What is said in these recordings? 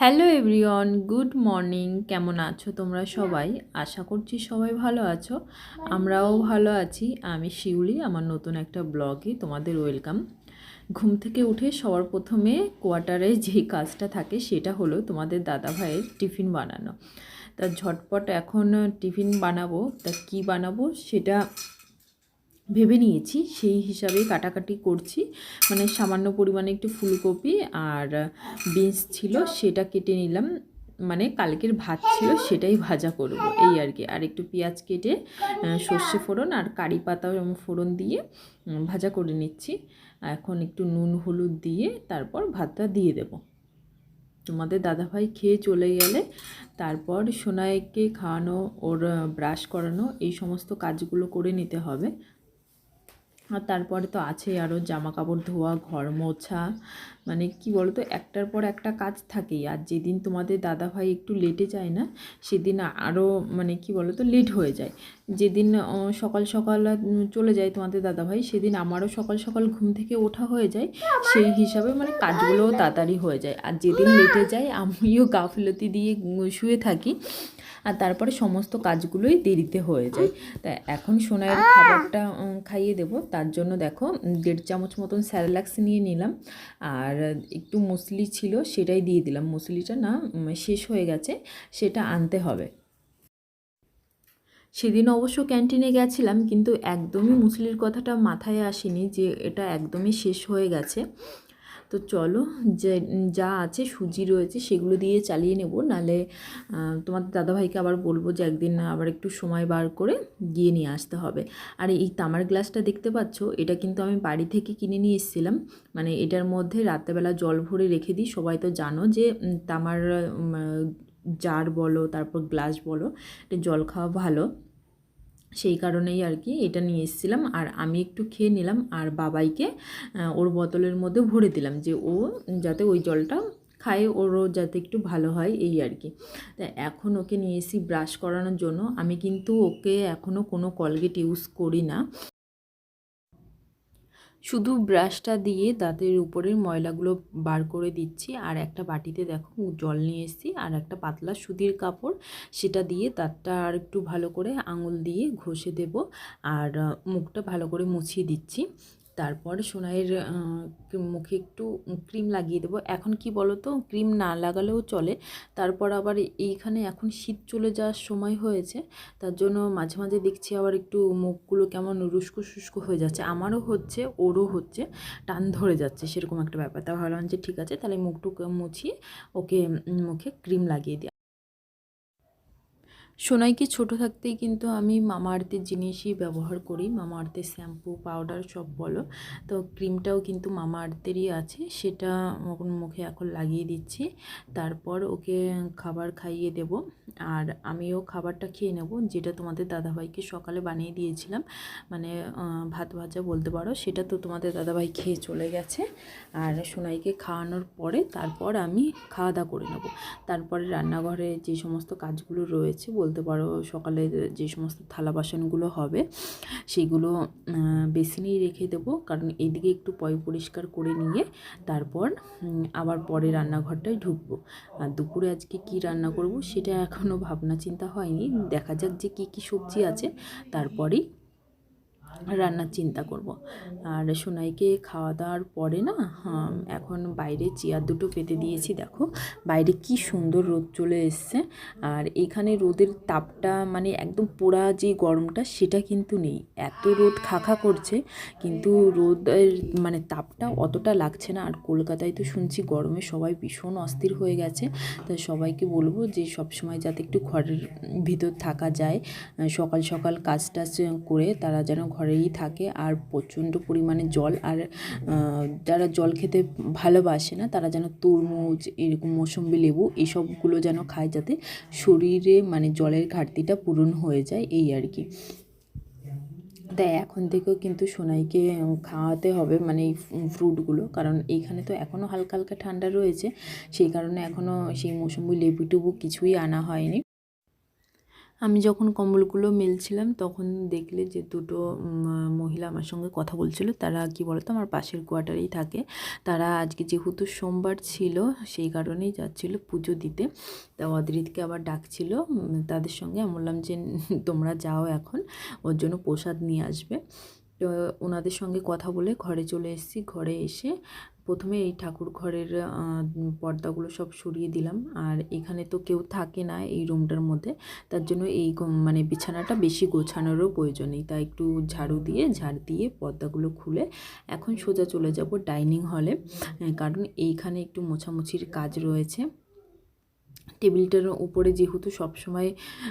Hello everyone good morning কেমন আছো তোমরা সবাই? আশা করছি সবাই ভালো আছো। আমরাও ভালো আছি। আমি শিউলি, আমার নতুন একটা ব্লগে তোমাদের ওয়েলকাম। ঘুম থেকে উঠে সবার প্রথমে কোয়ার্টারে যেই কাজটা থাকে সেটা হলো তোমাদের দাদা ভাইয়ের টিফিন বানানো। তা ঝটপট এখন টিফিন বানাবো। তা কি বানাবো সেটা ভেবে নিয়েছি, সেই হিসাবে কাটাকাটি করছি। মানে সামান্য পরিমাণে একটু ফুলকপি আর বিনস ছিল, সেটা কেটে নিলাম। মানে কালকের ভাত ছিল, সেটাই ভাজা করব, এই আর কি। আর একটু পেঁয়াজ কেটে সর্ষে ফোড়ন আর কারি পাতা ফোড়ন দিয়ে ভাজা করে নিচ্ছি। এখন একটু নুন, হলুদ দিয়ে তারপর ভাতটা দিয়ে দেব। তোমাদের দাদাভাই খেয়ে চলে গেলে, তারপর সোনাইকে খাওয়ানো, ওর ব্রাশ করানো, এই সমস্ত কাজগুলো করে নিতে হবে। আর তারপরে তো আছেই আরও জামা কাপড় ধোয়া, ঘর মোছা। মানে কি বলো তো একটার পর একটা কাজ থাকেই। আর যেদিন তোমাদের দাদাভাই একটু লেটে যায় না, সেদিন আরও মানে কি বলো তো লেট হয়ে যায়। যেদিন সকাল সকাল চলে যায় তোমাদের দাদাভাই, সেদিন আমারও সকাল সকাল ঘুম থেকে ওঠা হয়ে যায়। সেই হিসাবে মানে কাজগুলোও তাড়াতাড়ি হয়ে যায়। আর যেদিন লেটে যায়, আমিও গাফিলতি দিয়ে শুয়ে থাকি। আর তারপরে সমস্ত কাজগুলোই দেরিতে হয়ে যায়। তা এখন সোনাইয়ের খাবারটা খাইয়ে দেবো। তার জন্য দেখো দেড় চামচ মতন স্যারেলাক্স নিয়ে নিলাম। আর একটু মুসলি ছিল, সেটাই দিয়ে দিলাম। মুসলিটা না শেষ হয়ে গেছে, সেটা আনতে হবে। সেদিন অবশ্য ক্যান্টিনে গেছিলাম, কিন্তু একদমই মুসলির কথাটা মাথায় আসেনি যে এটা একদমই শেষ হয়ে গেছে। তো চলো, যে যা আছে সুজি রয়েছে সেগুলো দিয়ে চালিয়ে নেব, নালে তোমাদের দাদাভাইকে আবার বলব যে একদিন আবার একটু সময় বার করে গিয়ে নিয়ে আসতে হবে। আর এই তামার গ্লাসটা দেখতে পাচ্ছ, এটা কিন্তু আমি বাড়ি থেকে কিনে নিয়ে এসেছিলাম। মানে এটার মধ্যে রাত্রেবেলা জল ভরে রেখে দিই, সবাই তো জানো যে তামার জার বলো, তারপর গ্লাস বলো, এটা জল খাওয়া ভালো। সেই কারণেই আর কি এটা নিয়ে এসেছিলাম। আর আমি একটু খেয়ে নিলাম আর বাবাইকে ওর বোতলের মধ্যে ভরে দিলাম যে ও যাতে ওই জলটা খায়, ওরও যাতে একটু ভালো হয়, এই আর কি। তা এখন ওকে নিয়ে এসি ব্রাশ করানোর জন্য। আমি কিন্তু ওকে এখনও কোনো কলগেট ইউজ করি না। শুধু ব্রাশটা দিয়ে দাঁতের উপরের ময়লাগুলো বার করে দিচ্ছি। আর একটা বাটিতে দেখো জল নিয়ে এসেছি। আর একটা পাতলা সুতির কাপড়, সেটা দিয়ে দাঁতটা আর একটু ভালো করে আঙুল দিয়ে ঘষে দেব। আর মুখটা ভালো করে মুছিয়ে দিচ্ছি। তারপর সোনাইয়ের মুখে একটু ক্রিম লাগিয়ে দেবো। এখন কি বলো তো ক্রিম না লাগালেও চলে। তারপর আবার এইখানে এখন শীত চলে যাওয়ার সময় হয়েছে। তার জন্য মাঝে মাঝে দেখছি আবার একটু মুখগুলো কেমন রুস্কো শুষ্কো হয়ে যাচ্ছে। আমারও হচ্ছে, ওরও হচ্ছে, টান ধরে যাচ্ছে সেরকম একটা ব্যাপার। তা ভাবলাম যে ঠিক আছে, তাহলে মুখটুকু মুছিয়ে ওকে মুখে ক্রিম লাগিয়ে দিই। সোনাইকে ছোট থাকতেই কিন্তু আমি মামা আর্থের জিনিসই ব্যবহার করি। মামা আর্থের শ্যাম্পু, পাউডার, সব বলো। তো ক্রিমটাও কিন্তু মামা আর্থেরই আছে। সেটা ওর মুখে এখন লাগিয়ে দিচ্ছি। তারপর ওকে খাবার খাইয়ে দেব। আর আমিও খাবারটা খেয়ে নেব, যেটা তোমাদের দাদাভাইকে সকালে বানিয়ে দিয়েছিলাম। মানে ভাত ভাজা বলতে পারো, সেটা তো তোমাদের দাদাভাই খেয়ে চলে গেছে। আর সোনাইকে খাওয়ানোর পরে তারপর আমি খাওয়া দাওয়া করে নেব। তারপরে রান্নাঘরে যে সমস্ত কাজগুলো রয়েছে বলতে পারো সকালে যে সমস্ত থালা বাসনগুলো হবে, সেগুলো বেসিনেই রেখে দেবো। কারণ এদিকে একটু পয় পরিষ্কার করে নিয়ে তারপর আবার পরে রান্নাঘরটায় ঢুকবো। আর দুপুরে আজকে কি রান্না করব, সেটা এখনও ভাবনা চিন্তা হয়নি। দেখা যাক যে কি কি সবজি আছে, তারপরেই রান্নার চিন্তা করব। আর সোনাইকে খাওয়া দাওয়ার পরে না এখন বাইরে চেয়ার দুটো পেতে দিয়েছি, দেখো। বাইরে কি সুন্দর রোদ চলে এসছে। আর এখানে রোদের তাপটা মানে একদম পোড়া যে গরমটা, সেটা কিন্তু নেই। এত রোদ খাখা করছে, কিন্তু রোদের মানে তাপটা অতটা লাগছে না। আর কলকাতায় তো শুনছি গরমে সবাই ভীষণ অস্থির হয়ে গেছে। তাই সবাইকে বলব যে সব সময় যাতে একটু ঘরের ভিতর থাকা যায় সকাল সকাল কাজ টাজ করে তারা যেন ঘরেই থাকে আর প্রচণ্ড পরিমাণে জল আর যারা জল খেতে ভালোবাসে না, তারা যেন তরমুজ, এরকম মৌসম্বি লেবু এসবগুলো যেন খায় যাতে শরীরে মানে জলের ঘাটতিটা পূরণ হয়ে যায়, এই আর কি। তাই এখন থেকেও কিন্তু সোনাইকে খাওয়াতে হবে মানে এই ফ্রুটগুলো, কারণ এইখানে তো এখনও হালকা হালকা ঠান্ডা রয়েছে, সেই কারণে এখনও সেই মৌসুমি লেবু টেবু কিছুই আনা হয়নি। আমি যখন কম্বলগুলো মেলছিলাম, তখন দেখলে যে দুটো মহিলা আমার সঙ্গে কথা বলছিল। তারা কি বলতো, আমার পাশের কোয়ার্টারেই থাকে। তারা আজকে যেহেতু সোমবার ছিল, সেই কারণেই যাচ্ছিল পুজো দিতে। তা অদ্রিতকে আবার ডাকছিল তাদের সঙ্গে। আমি বললাম যে, তোমরা যাও এখন, ওর জন্য প্রসাদ নিয়ে আসবে। তো ওনাদের সঙ্গে কথা বলে ঘরে চলে এসেছি। ঘরে এসে প্রথমে এই ঠাকুর ঘরের পর্দাগুলো সব সরিয়ে দিলাম। আর এখানে তো কেউ থাকে না এই রুমটার মধ্যে। তার জন্য এই মানে বিছানাটা বেশি গোছানোরও প্রয়োজন নেই। তাই একটু ঝাড়ু দিয়ে, ঝাড় দিয়ে পর্দাগুলো খুলে এখন সোজা চলে যাব ডাইনিং হলে। কারণ এইখানে একটু মোছামুছির কাজ রয়েছে। টেবিলটার উপরে যেহেতু সবসময়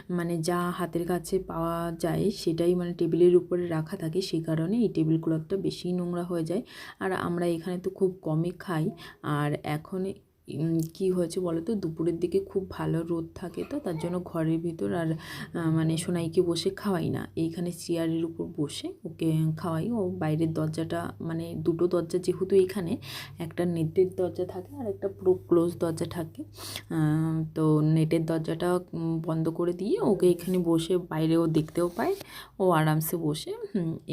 মানে যা হাতের কাছে পাওয়া যায় সেটাই মানে টেবিলের উপরে রাখা থাকে, সেই কারণে এই টেবিল ক্লথটা বেশি নোংরা হয়ে যায়। আর আমরা এখানে তো খুব কমই খাই। আর এখন কি হয়েছে বলো তো দুপুরের দিকে খুব ভালো রোদ থাকে তো, তার জন্য ঘরের ভিতর আর মানে সোনাইকে বসে খাওয়াই না। এইখানে চেয়ারের উপর বসে ওকে খাওয়াই। ও বাইরের দরজাটা মানে দুটো দরজা যেহেতু এখানে একটা নেটের দরজা থাকে আর একটা পুরো ক্লোজ দরজা থাকে। তো নেটের দরজাটা বন্ধ করে দিয়ে ওকে এখানে বসে বাইরেও দেখতেও পায়। ও আরামসে বসে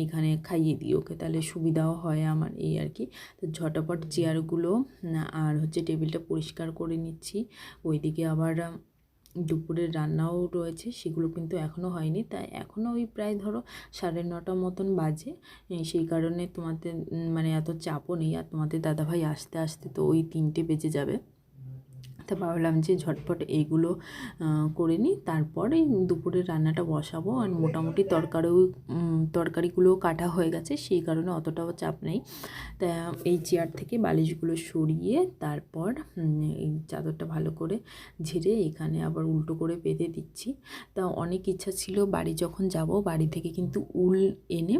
এখানে খাইয়ে দিই ওকে। তাহলে সুবিধাও হয় আমার এই আর কি। তো ঝটাপট চেয়ারগুলো আর হচ্ছে টেবিলটা পরিষ্কার করে নিচ্ছি। ওইদিকে আবার দুপুরের রান্নাও রয়েছে, সেগুলো কিন্তু এখনও হয়নি। তাই এখনও ওই প্রায় ধরো সাড়ে নটা মতন বাজে। সেই কারণে তোমাদের মানে এত চাপও নেই। আর তোমাদের দাদাভাই আসতে আসতে তো ওই তিনটে বেজে যাবে। ভাবলাম যে ঝটপট এইগুলো করে নিই। তারপরে দুপুরের রান্নাটা বসাবো। আর মোটামুটি তরকারিও তরকারিগুলোও কাটা হয়ে গেছে, সেই কারণে অতটাও চাপ নেই। তা এই চেয়ার থেকে বালিশগুলো সরিয়ে তারপর এই চাদরটা ভালো করে ঝেড়ে এখানে আবার উল্টো করে বেঁধে দিচ্ছি। তা অনেক ইচ্ছা ছিল বাড়ি যখন যাব, বাড়ি থেকে কিন্তু উল এনে,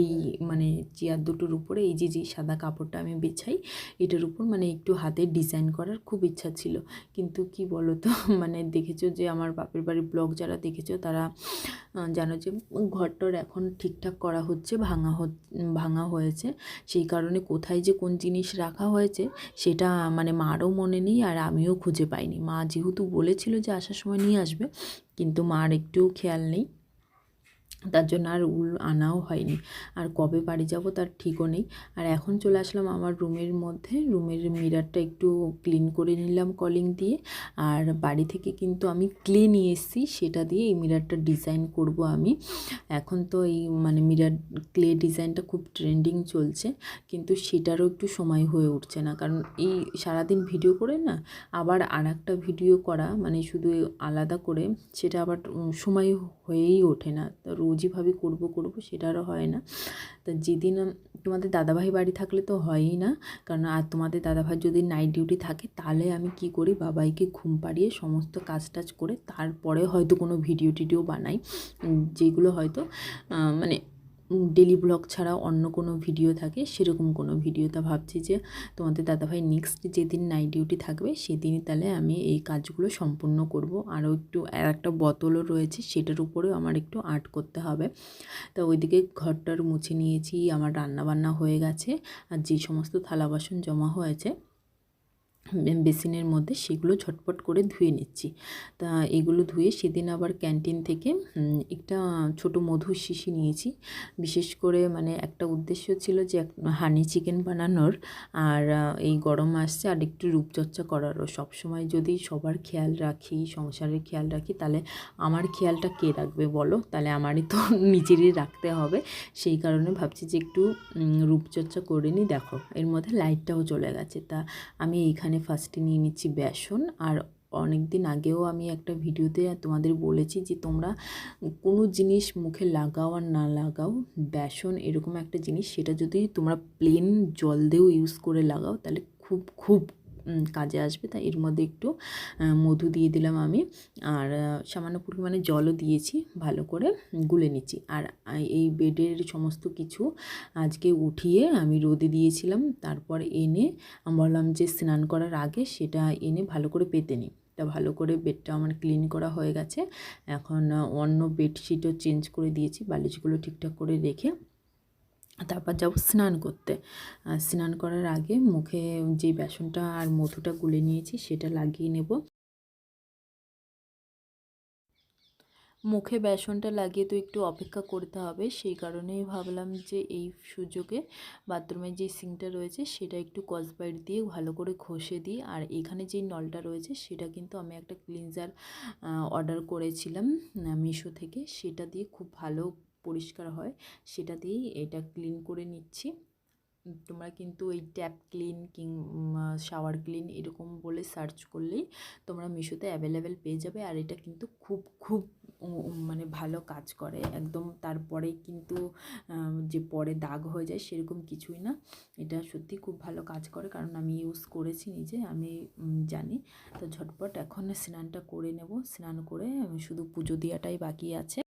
এই মানে চেয়ার দুটোর উপরে, এই যে যে সাদা কাপড়টা আমি বিছাই, এটার উপর মানে একটু হাতে ডিজাইন করার খুব ইচ্ছা ছিল। কিন্তু কি বলো তো মানে দেখেছ যে আমার বাপের বাড়ির ব্লগ যারা দেখেছ তারা জানো যে ঘরটর এখন ঠিকঠাক করা হচ্ছে, ভাঙা ভাঙা হয়েছে। সেই কারণে কোথায় যে কোন জিনিস রাখা হয়েছে সেটা মানে মারও মনে নেই আর আমিও খুঁজে পাইনি। মা যেহেতু বলেছিল যে আসার সময় নিয়ে আসবে, কিন্তু মার একটুও খেয়াল নেই। তার জন্য আর উল আনাও হয়নি। আর কবে বাড়ি যাব তার ঠিকও নেই। আর এখন চলে আসলাম আমার রুমের মধ্যে। রুমের মিরারটা একটু ক্লিন করে নিলাম কলিং দিয়ে। আর বাড়ি থেকে কিন্তু আমি ক্লে নিয়ে এসেছি সেটা দিয়ে এই মিরারটা ডিজাইন করব আমি। এখন তো এই মানে মিরার ক্লে ডিজাইনটা খুব ট্রেন্ডিং চলছে, কিন্তু সেটারও একটু সময় হয়ে উঠছে না। কারণ এই সারাদিন ভিডিও করে না, আবার আর একটা ভিডিও করা মানে শুধু আলাদা করে, সেটা আবার সময় হয়েই ওঠে না। তো রোজই ভাবি করব করব সেটা আরও হয় না। তা যেদিন তোমাদের দাদাভাই বাড়ি থাকলে তো হয়ই না। কারণ আর তোমাদের দাদাভাই যদি নাইট ডিউটি থাকে, তাহলে আমি কি করি? বাবাইকে ঘুম পাড়িয়ে সমস্ত কাজ টাজ করে তারপরে হয়তো কোনো ভিডিও টিডিও বানাই যেগুলো হয়তো মানে ডেলি ব্লগ ছাড়া অন্য কোনো ভিডিও থাকে, সেরকম কোনো ভিডিও তা ভাবছি যে তোমাদের দাদাভাই নেক্সট যেদিন নাইট ডিউটি থাকবে, সেদিনই তাহলে আমি এই কাজগুলো সম্পূর্ণ করব। আরও একটু, আর একটা বোতলও রয়েছে, সেটার উপরেও আমার একটু আর্ট করতে হবে। তা ওইদিকে ঘরটার মুছে নিয়েছি, আমার রান্নাবান্না হয়ে গেছে, আর যে সমস্ত থালা বাসন জমা হয়েছে বেসিনের মধ্যে সেগুলো ঝটপট করে ধুয়ে নিচ্ছি। তা এগুলো ধুয়ে সেদিন আবার ক্যান্টিন থেকে একটা ছোট মধুর শিশি নিয়েছি। বিশেষ করে মানে একটা উদ্দেশ্য ছিল যে হানি চিকেন বানানোর, আর এই গরম আসছে আর একটু রূপচর্চা করারও। সবসময় যদি সবার খেয়াল রাখি, সংসারের খেয়াল রাখি, তাহলে আমার খেয়ালটা কে রাখবে বলো? তাহলে আমারই তো নিজেরই রাখতে হবে। সেই কারণে ভাবছি যে একটু রূপচর্চা করে নিই। দেখো, এর মধ্যে লাইটটাও চলে গেছে। তা আমি এইখানে ফার্স্টে নিয়ে নিচ্ছি বেসন। আর অনেক দিন আগেও আমি একটা ভিডিওতে তোমাদের বলেছি যে তোমরা কোনো জিনিস মুখে লাগাও আর না লাগাও, বেসন এরকম একটা জিনিস, সেটা যদি তোমরা প্লেন জল দিয়েও ইউজ করে লাগাও, তাহলে খুব খুব কাজে আসবে। তাই এর মধ্যে একটু মধু দিয়ে দিলাম আমি। আর সামান্য পরিমাণে জলও দিয়েছি, ভালো করে গুলে নিচ্ছি। আর এই বেডের সমস্ত কিছু আজকে উঠিয়ে আমি রোদে দিয়েছিলাম। তারপর এনে বললাম যে স্নান করার আগে সেটা এনে ভালো করে পেতে নিই। তা ভালো করে বেডটা আমার ক্লিন করা হয়ে গেছে। এখন অন্য বেডশিটও চেঞ্জ করে দিয়েছি। বালিশগুলো ঠিকঠাক করে রেখে তারপর যাব স্নান করতে। স্নান করার আগে মুখে যে বেসনটা আর মধুটা গুলে নিয়েছি সেটা লাগিয়ে নেব। মুখে বেসনটা লাগিয়ে তো একটু অপেক্ষা করতে হবে, সেই কারণেই ভাবলাম যে এই সুযোগে বাথরুমের যে সিঙ্কটা রয়েছে সেটা একটু কসবাইট দিয়ে ভালো করে ঘষে দিই। আর এখানে যেই নলটা রয়েছে সেটা কিন্তু আমি একটা ক্লিনজার অর্ডার করেছিলাম মিশো থেকে। সেটা দিয়ে খুব ভালো পরিষ্কার হয়, সেটা দিয়েই এটা ক্লিন করে নিচ্ছি। তোমরা কিন্তু ওই tap cleaning shower clean এরকম বলে সার্চ করলেই তোমরা মিশোতে অ্যাভেলেবেল পেয়ে যাবে। আর এটা কিন্তু খুব খুব মানে ভালো কাজ করে। একদম তারপরে কিন্তু যে পরে দাগ হয়ে যায় সেরকম কিছুই না। এটা সত্যি খুব ভালো কাজ করে, কারণ আমি ইউজ করেছি নিজে, আমি জানি। তো ঝটপট এখন স্নানটা করে নেব। স্নান করে শুধু পুজো দেওয়াটাই বাকি আছে।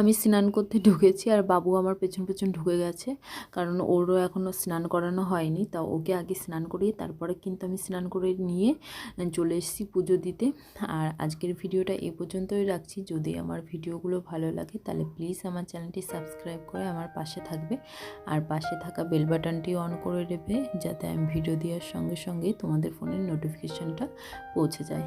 আমি স্নান করতে ঢুকেছি আর বাবু আমার পেছন পেছন ঢুকে গেছে। কারণ ওরও এখনও স্নান করানো হয়নি, তা ওকে আগে স্নান করিয়ে তারপরে কিন্তু আমি স্নান করে নিয়ে চলে এসেছি পুজো দিতে। আর আজকের ভিডিওটা এ পর্যন্তই রাখছি। যদি আমার ভিডিওগুলো ভালো লাগে তাহলে প্লিজ আমার চ্যানেলটি সাবস্ক্রাইব করে আমার পাশে থাকবে। আর পাশে থাকা বেল বাটনটি অন করে দেবে যাতে আমি ভিডিও দেওয়ার সঙ্গে সঙ্গে তোমাদের ফোনের নোটিফিকেশানটা পৌঁছে যায়।